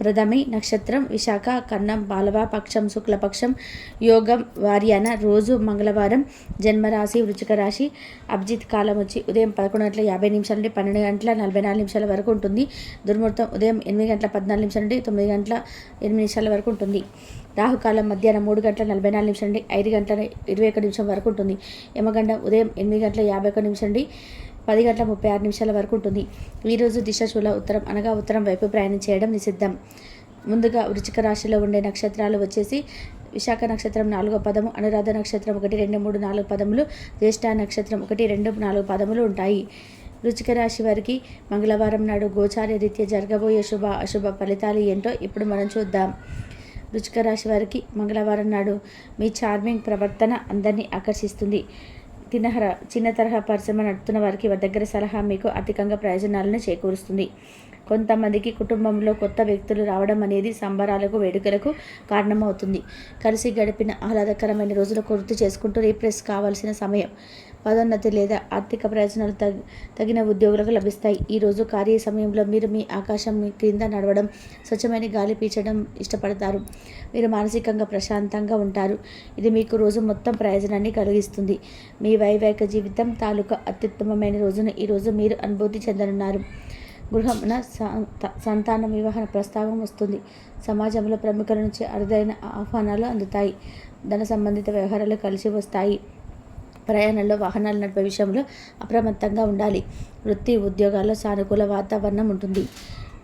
ప్రథమి నక్షత్రం విశాఖ కన్నం బాలవ పక్షం శుక్లపక్షం యోగం వార్యాన రోజు మంగళవారం జన్మరాశి వృచిక రాశి అభిజిత్ కాలం వచ్చి ఉదయం పదకొండు గంటల యాభై నిమిషాల నుండి పన్నెండు గంటల నలభై నాలుగు నిమిషాల వరకు ఉంటుంది. దుర్ముహూర్తం ఉదయం ఎనిమిది గంటల పద్నాలుగు నిమిషాల నుండి తొమ్మిది గంటల ఎనిమిది నిమిషాల వరకు ఉంటుంది. రాహుకాలం మధ్యాహ్నం మూడు గంటల నలభై నాలుగు నిమిషాల నుండి ఐదు గంటల ఇరవై ఒక నిమిషం వరకు ఉంటుంది. యమగండం ఉదయం ఎనిమిది గంటల యాభై ఒక నిమిషం నుండి పది గంటల ముప్పై ఆరు నిమిషాల వరకు ఉంటుంది. ఈరోజు దిశ శూల ఉత్తరం అనగా ఉత్తరం వైపు ప్రయాణం చేయడం నిషిద్ధం. ముందుగా వృచిక రాశిలో ఉండే నక్షత్రాలు వచ్చేసి విశాఖ నక్షత్రం నాలుగో పదము అనురాధ నక్షత్రం ఒకటి రెండు మూడు నాలుగు పదములు జ్యేష్ఠ నక్షత్రం ఒకటి రెండు నాలుగు పదములు ఉంటాయి. వృచ్చిక రాశి వారికి మంగళవారం నాడు గోచార రీత్యా జరగబోయే శుభ అశుభ ఫలితాలు ఏంటో ఇప్పుడు మనం చూద్దాం. వృచ్చిక రాశి వారికి మంగళవారం నాడు మీ చార్మింగ్ ప్రవర్తన అందరినీ ఆకర్షిస్తుంది. తినహర చిన్న తరహా పరిశ్రమ నడుపుతున్న వారికి దగ్గర సలహా మీకు అధికంగా ప్రయోజనాలను చేకూరుస్తుంది. కొంతమందికి కుటుంబంలో కొత్త వ్యక్తులు రావడం అనేది సంబరాలకు వేడుకలకు కారణమవుతుంది. కలిసి గడిపిన ఆహ్లాదకరమైన రోజులు గుర్తు చేసుకుంటూ రీప్రెస్ కావాల్సిన సమయం. పదోన్నతి లేదా ఆర్థిక ప్రయోజనాలు తగ్ తగిన ఉద్యోగులకు లభిస్తాయి. ఈరోజు కార్య సమయంలో మీరు మీ ఆకాశం క్రింద నడవడం స్వచ్ఛమైన గాలి పీల్చడం ఇష్టపడతారు. మీరు మానసికంగా ప్రశాంతంగా ఉంటారు. ఇది మీకు రోజు మొత్తం ప్రయోజనాన్ని కలిగిస్తుంది. మీ వైవాహిక జీవితం తాలూకా అత్యుత్తమమైన రోజును ఈరోజు మీరు అనుభూతి చెందనున్నారు. గృహమున సంతాన వివాహ ప్రస్తావం వస్తుంది. సమాజంలో ప్రముఖుల నుంచి అరుదైన ఆహ్వానాలు అందుతాయి. ధన సంబంధిత వ్యవహారాలు కలిసి వస్తాయి. ప్రయాణంలో వాహనాలు నడిపే విషయంలో అప్రమత్తంగా ఉండాలి. వృత్తి ఉద్యోగాల్లో సానుకూల వాతావరణం ఉంటుంది.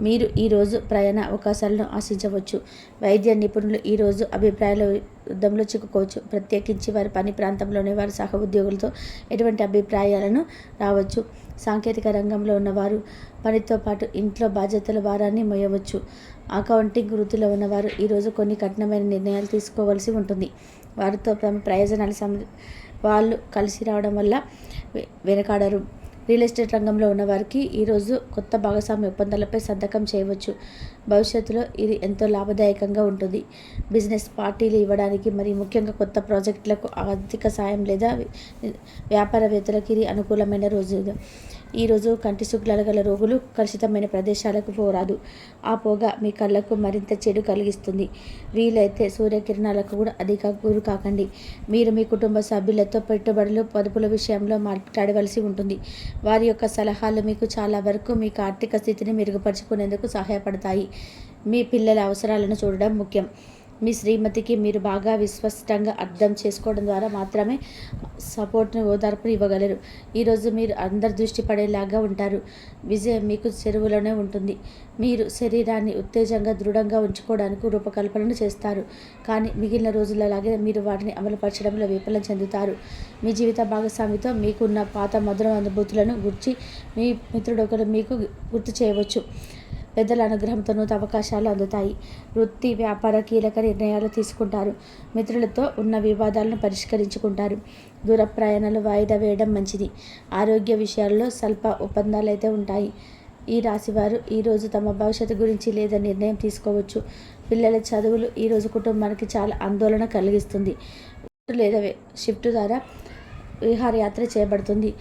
మీరు ఈరోజు ప్రయాణ అవకాశాలను ఆశించవచ్చు. వైద్య నిపుణులు ఈరోజు అభిప్రాయాల యుద్ధంలో చిక్కుకోవచ్చు. ప్రత్యేకించి వారి పని ప్రాంతంలోనే వారి సహ ఉద్యోగులతో ఎటువంటి అభిప్రాయాలను రావచ్చు. సాంకేతిక రంగంలో ఉన్నవారు పనితో పాటు ఇంట్లో బాధ్యతల భారాన్ని మోయవచ్చు. అకౌంటింగ్ వృత్తిలో ఉన్నవారు ఈరోజు కొన్ని కఠినమైన నిర్ణయాలు తీసుకోవాల్సి ఉంటుంది. వారితో తమ ప్రయోజనాలు సం వాళ్ళు కలిసి రావడం వల్ల వెనకాడరు. రియల్ ఎస్టేట్ రంగంలో ఉన్నవారికి ఈరోజు కొత్త భాగస్వామ్య ఒప్పందాలపై సంతకం చేయవచ్చు. భవిష్యత్తులో ఇది ఎంతో లాభదాయకంగా ఉంటుంది. బిజినెస్ పార్టీలు ఇవ్వడానికి మరియు ముఖ్యంగా కొత్త ప్రాజెక్టులకు ఆర్థిక సాయం లేదా వ్యాపారవేత్తలకు ఇది అనుకూలమైన రోజు ఈరోజు కంటి శుక్లాలు గల రోగులు కలుషితమైన ప్రదేశాలకు పోరాదు. ఆ పొగ మీ కళ్ళకు మరింత చెడు కలిగిస్తుంది. వీలైతే సూర్యకిరణాలకు కూడా అధిక గురు కాకండి. మీరు మీ కుటుంబ సభ్యులతో పెట్టుబడులు పొదుపుల విషయంలో మాట్లాడవలసి ఉంటుంది. వారి యొక్క సలహాలు మీకు చాలా వరకు మీకు ఆర్థిక స్థితిని మెరుగుపరుచుకునేందుకు సహాయపడతాయి. మీ పిల్లల అవసరాలను చూడడం ముఖ్యం. మీ శ్రీమతికి మీరు బాగా విస్పష్టంగా అర్థం చేసుకోవడం ద్వారా మాత్రమే సపోర్ట్ని ఓదార్పుని ఇవ్వగలరు. ఈరోజు మీరు అందరి దృష్టి పడేలాగా ఉంటారు. విజయం మీకు చెరువులోనే ఉంటుంది. మీరు శరీరాన్ని ఉత్తేజంగా దృఢంగా ఉంచుకోవడానికి రూపకల్పనను చేస్తారు. కానీ మిగిలిన రోజులలాగే మీరు వాటిని అమలుపరచడంలో విఫలం చెందుతారు. మీ జీవిత భాగస్వామితో మీకున్న పాత మధుర అనుభూతులను గుర్చి మీ మిత్రుడు ఒకరు మీకు గుర్తు చేయవచ్చు. పెద్దల అనుగ్రహంతో నూతన అవకాశాలు అందుతాయి. వృత్తి వ్యాపార కీలక నిర్ణయాలు తీసుకుంటారు. మిత్రులతో ఉన్న వివాదాలను పరిష్కరించుకుంటారు. దూర ప్రయాణాలు వాయిదా వేయడం మంచిది. ఆరోగ్య విషయాల్లో స్వల్ప ఒప్పందాలు అయితే ఉంటాయి. ఈ రాశివారు ఈరోజు తమ భవిష్యత్తు గురించి లేదా నిర్ణయం తీసుకోవచ్చు. పిల్లల చదువులు ఈరోజు కుటుంబానికి చాలా ఆందోళన కలిగిస్తుంది. లేదా షిఫ్ట్ ద్వారా విహారయాత్ర చేయబడుతుంది.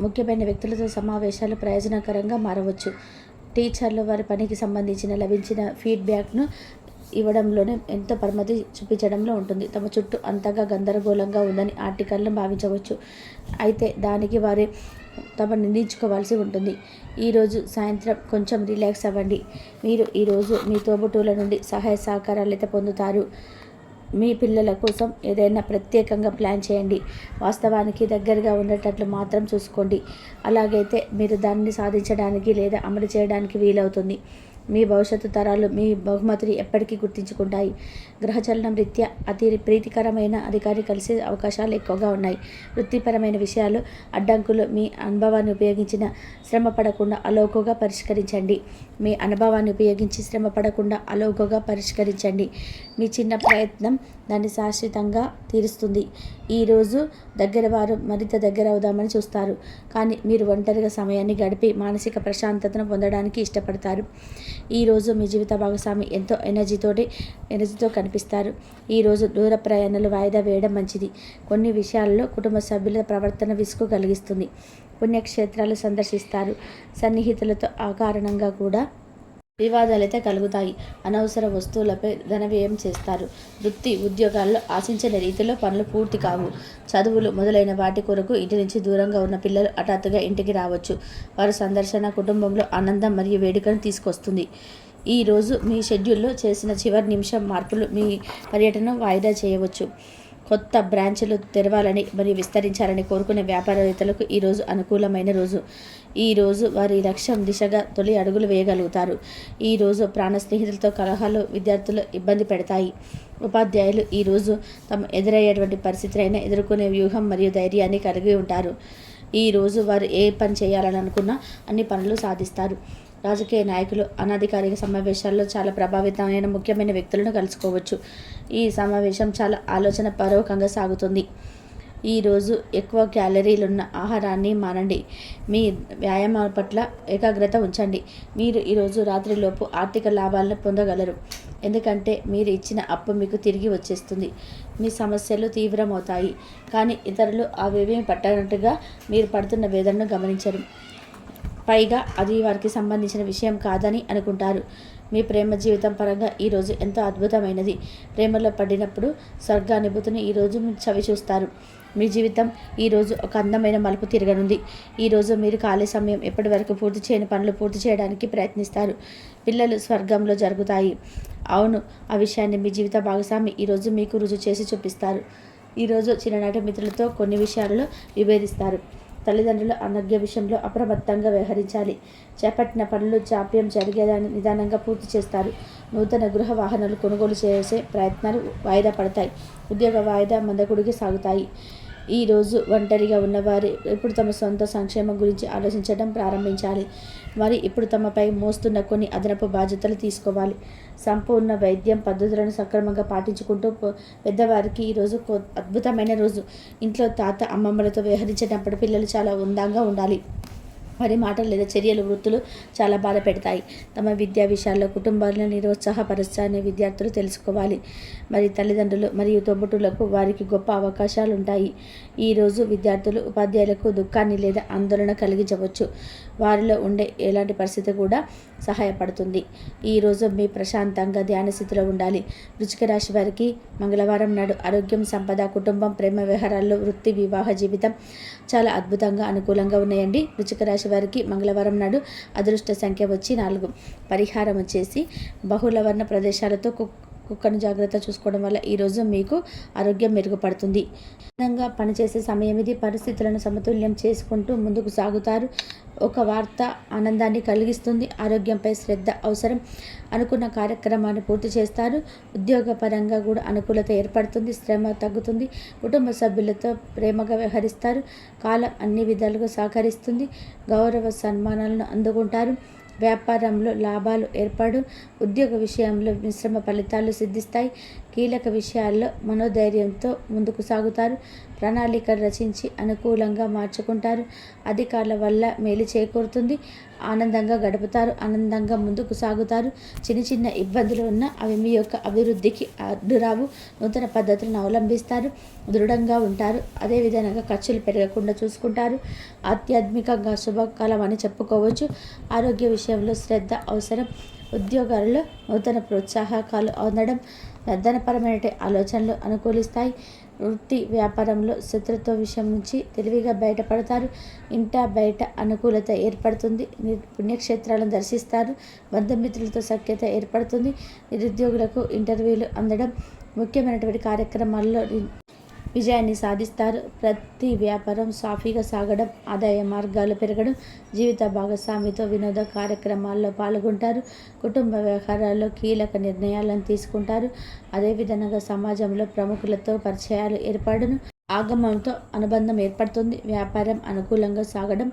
ముఖ్యమైన వ్యక్తులతో సమావేశాలు ప్రయోజనకరంగా మారవచ్చు. టీచర్లు వారి పనికి సంబంధించిన లభించిన ఫీడ్బ్యాక్ను ఇవ్వడంలోనే ఎంతో పరిమితి చూపించడంలో ఉంటుంది. తమ చుట్టూ అంతగా గందరగోళంగా ఉందని ఆర్టికల్ను భావించవచ్చు. అయితే దానికి వారి తమ నిందించుకోవాల్సి ఉంటుంది. ఈరోజు సాయంత్రం కొంచెం రిలాక్స్ అవ్వండి. మీరు ఈరోజు మీ తోబుటూల నుండి సహాయ సహకారాలు అయితే పొందుతారు. మీ పిల్లల కోసం ఏదైనా ప్రత్యేకంగా ప్లాన్ చేయండి. వాస్తవానికి దగ్గరగా ఉండేటట్లు మాత్రం చూసుకోండి. అలాగైతే మీరు దాన్ని సాధించడానికి లేదా అమలు చేయడానికి వీలవుతుంది. మీ భవిష్యత్తు తరాలు మీ బహుమతిని ఎప్పటికీ గుర్తించుకుంటాయి. గ్రహచలనం రీత్యా అతి ప్రీతికరమైన అధికారి కలిసే అవకాశాలు ఎక్కువగా ఉన్నాయి. వృత్తిపరమైన విషయాలు అడ్డంకులు మీ అనుభవాన్ని ఉపయోగించిన శ్రమ పడకుండా అలోకుగా పరిష్కరించండి. మీ అనుభవాన్ని ఉపయోగించి శ్రమ పడకుండా అలోకుగా పరిష్కరించండి. మీ చిన్న ప్రయత్నం దాన్ని శాశ్వతంగా తీరుస్తుంది. ఈరోజు దగ్గర వారు మరింత దగ్గర అవుదామని చూస్తారు. కానీ మీరు ఒంటరిగా సమయాన్ని గడిపి మానసిక ప్రశాంతతను పొందడానికి ఇష్టపడతారు. ఈరోజు మీ జీవిత భాగస్వామి ఎంతో ఎనర్జీతోటి ఎనర్జీతో కనిపిస్తారు. ఈరోజు దూర ప్రయాణాలు వాయిదా వేయడం మంచిది. కొన్ని విషయాల్లో కుటుంబ సభ్యుల ప్రవర్తన విసుగు కలిగిస్తుంది. పుణ్యక్షేత్రాలు సందర్శిస్తారు. సన్నిహితులతో ఆ కారణంగా కూడా వివాదాలైతే కలుగుతాయి. అనవసర వస్తువులపై ధన వ్యయం చేస్తారు. వృత్తి ఉద్యోగాల్లో ఆశించిన రీతిలో పనులు పూర్తి కావు. చదువులు మొదలైన వాటి కొరకు ఇంటి నుంచి దూరంగా ఉన్న పిల్లలు హఠాత్తుగా ఇంటికి రావచ్చు. వారి సందర్శన కుటుంబంలో ఆనందం మరియు వేడుకను తీసుకొస్తుంది. ఈ రోజు మీ షెడ్యూల్లో చేసిన చివరి నిమిషం మార్పులు మీ పర్యటన వాయిదా చేయవచ్చు. కొత్త బ్రాంచ్లు తెరవాలని మరియు విస్తరించాలని కోరుకునే వ్యాపారవేత్తలకు ఈరోజు అనుకూలమైన రోజు. ఈరోజు వారి లక్ష్యం దిశగా తొలి అడుగులు వేయగలుగుతారు. ఈరోజు ప్రాణ స్నేహితులతో కలహాలు విద్యార్థులు ఇబ్బంది పెడతాయి. ఉపాధ్యాయులు ఈరోజు తమ ఎదురయ్యేటువంటి పరిస్థితులైనా ఎదుర్కొనే వ్యూహం మరియు ధైర్యాన్ని కలిగి ఉంటారు. ఈరోజు వారు ఏ పని చేయాలని అనుకున్నా అన్ని పనులు సాధిస్తారు. రాజకీయ నాయకులు అనధికారిక సమావేశాల్లో చాలా ప్రభావితమైన ముఖ్యమైన వ్యక్తులను కలుసుకోవచ్చు. ఈ సమావేశం చాలా ఆలోచన పరోకంగా సాగుతుంది ఈరోజు ఎక్కువ క్యాలరీలున్న ఆహారాన్ని మానండి. మీ వ్యాయామం పట్ల ఏకాగ్రత ఉంచండి. మీరు ఈరోజు రాత్రిలోపు ఆర్థిక లాభాలను పొందగలరు. ఎందుకంటే మీరు ఇచ్చిన అప్పు మీకు తిరిగి వచ్చేస్తుంది. మీ సమస్యలు తీవ్రమవుతాయి. కానీ ఇతరులు అవేమీ పట్టనట్టుగా మీరు పడుతున్న వేదనను గమనించరు. పైగా అది వారికి సంబంధించిన విషయం కాదని అనుకుంటారు. మీ ప్రేమ జీవితం పరంగా ఈరోజు ఎంతో అద్భుతమైనది. ప్రేమలో పడినప్పుడు స్వర్గానుభూతిని ఈరోజు చవి చూస్తారు. మీ జీవితం ఈరోజు ఒక అందమైన మలుపు తిరగనుంది. ఈరోజు మీరు ఖాళీ సమయం ఎప్పటి వరకు పూర్తి చేయని పనులు పూర్తి చేయడానికి ప్రయత్నిస్తారు. పిల్లలు స్వర్గంలో జరుగుతాయి. అవును ఆ విషయాన్ని మీ జీవిత భాగస్వామి ఈరోజు మీకు రుజువు చేసి చూపిస్తారు. ఈరోజు చిన్ననాటి మిత్రులతో కొన్ని విషయాలలో విభేదిస్తారు. తల్లిదండ్రులు అనారోగ్య విషయంలో అప్రమత్తంగా వ్యవహరించాలి. చేపట్టిన పనులు జాప్యం జరిగేదాన్ని నిదానంగా పూర్తి చేస్తారు. నూతన గృహ వాహనాలు కొనుగోలు చేసే ప్రయత్నాలు వాయిదా పడతాయి. ఉద్యోగ వాయిదా మందకుడికి సాగుతాయి. ఈరోజు ఒంటరిగా ఉన్నవారు ఇప్పుడు తమ సొంత సంక్షేమం గురించి ఆలోచించడం ప్రారంభించాలి. మరి ఇప్పుడు తమపై మోస్తున్న కొన్ని అదనపు బాధ్యతలు తీసుకోవాలి. సంపూర్ణ వైద్యం పద్ధతులను సక్రమంగా పాటించుకుంటూ పెద్దవారికి ఈరోజు అద్భుతమైన రోజు. ఇంట్లో తాత అమ్మమ్మలతో వ్యవహరించేటప్పుడు పిల్లలు చాలా ఉందంగా ఉండాలి. వారి మాటలు లేదా చర్యలు వృత్తులు చాలా బాధ పెడతాయి. తమ విద్యా విషయాల్లో కుటుంబాలను నిరుత్సాహపరుస్తారని విద్యార్థులు తెలుసుకోవాలి. మరి తల్లిదండ్రులు మరియు తోబుట్టులకు వారికి గొప్ప అవకాశాలు ఉంటాయి ఈరోజు విద్యార్థులు ఉపాధ్యాయులకు దుఃఖాన్ని లేదా ఆందోళన కలిగించవచ్చు. వారిలో ఉండే ఎలాంటి పరిస్థితి కూడా సహాయపడుతుంది. ఈరోజు మీ ప్రశాంతంగా ధ్యాన స్థితిలో ఉండాలి. రుచిక రాశి వారికి మంగళవారం నాడు ఆరోగ్యం సంపద కుటుంబం ప్రేమ వ్యవహారాల్లో వృత్తి వివాహ జీవితం చాలా అద్భుతంగా అనుకూలంగా ఉన్నాయండి. రుచిక రాశి వారికి మంగళవారం నాడు అదృష్ట సంఖ్య వచ్చి నాలుగు. పరిహారం వచ్చేసి బహుళవర్ణ ప్రదేశాలతో కుక్కను జాగ్రత్త చూసుకోవడం వల్ల ఈరోజు మీకు ఆరోగ్యం మెరుగుపడుతుంది. విధంగా పనిచేసే సమయం ఇది. పరిస్థితులను సమతుల్యం చేసుకుంటూ ముందుకు సాగుతారు. ఒక వార్త ఆనందాన్ని కలిగిస్తుంది. ఆరోగ్యంపై శ్రద్ధ అవసరం అనుకున్న కార్యక్రమాన్ని పూర్తి చేస్తారు. ఉద్యోగపరంగా కూడా అనుకూలత ఏర్పడుతుంది. శ్రమ తగ్గుతుంది. కుటుంబ సభ్యులతో ప్రేమగా వ్యవహరిస్తారు. కాలం అన్ని విధాలుగా సహకరిస్తుంది. గౌరవ సన్మానాలను అందుకుంటారు. వ్యాపారంలో లాభాలు ఏర్పడు ఉద్యోగ విషయంలో మిశ్రమ ఫలితాలు సిద్ధిస్తాయి. కీలక విషయాల్లో మనోధైర్యంతో ముందుకు సాగుతారు. ప్రణాళిక రచించి అనుకూలంగా మార్చుకుంటారు. అధికారుల వల్ల మేలు చేకూరుతుంది. ఆనందంగా గడుపుతారు. ఆనందంగా ముందుకు సాగుతారు. చిన్న చిన్న ఇబ్బందులు ఉన్నా అవి మీ యొక్క అభివృద్ధికి అడ్డురావు. నూతన పద్ధతులను అవలంబిస్తారు. దృఢంగా ఉంటారు. అదేవిధంగా ఖర్చులు పెరగకుండా చూసుకుంటారు. ఆధ్యాత్మికంగా శుభకాలం అని చెప్పుకోవచ్చు. ఆరోగ్య విషయంలో శ్రద్ధ అవసరం. ఉద్యోగాలలో నూతన ప్రోత్సాహకాలు అందడం నిర్ధానపరమైన ఆలోచనలు అనుకూలిస్తాయి. వృత్తి వ్యాపారంలో శత్రుత్వ విషయం నుంచి తెలివిగా బయటపడతారు. ఇంట బయట అనుకూలత ఏర్పడుతుంది. పుణ్యక్షేత్రాలను దర్శిస్తారు. బంధుమిత్రులతో సఖ్యత ఏర్పడుతుంది. నిరుద్యోగులకు ఇంటర్వ్యూలు అందడం ముఖ్యమైనటువంటి కార్యక్రమాల్లో విజయాన్ని సాధిస్తారు. ప్రతి వ్యాపారం సాఫీగా సాగడం ఆదాయ మార్గాలు పెరగడం జీవిత భాగస్వామితో వినోద కార్యక్రమాల్లో పాల్గొంటారు. కుటుంబ వ్యవహారాల్లో కీలక నిర్ణయాలను తీసుకుంటారు. అదేవిధంగా సమాజంలో ప్రముఖులతో పరిచయాలు ఏర్పడును ఆగమంతో అనుబంధం ఏర్పడుతుంది. వ్యాపారం అనుకూలంగా సాగడం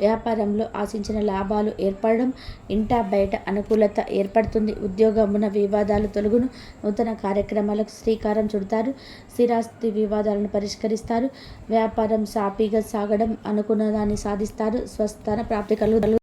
వ్యాపారంలో ఆశించిన లాభాలు ఏర్పడడం ఇంటా బయట అనుకూలత ఏర్పడుతుంది. ఉద్యోగమున వివాదాలు తొలగును. నూతన కార్యక్రమాలకు శ్రీకారం చుడతారు. స్థిరాస్తి వివాదాలను పరిష్కరిస్తారు. వ్యాపారం సాఫీగా సాగడం అనుకున్న దాన్ని సాధిస్తారు. స్వస్థాన ప్రాప్తి కలుగు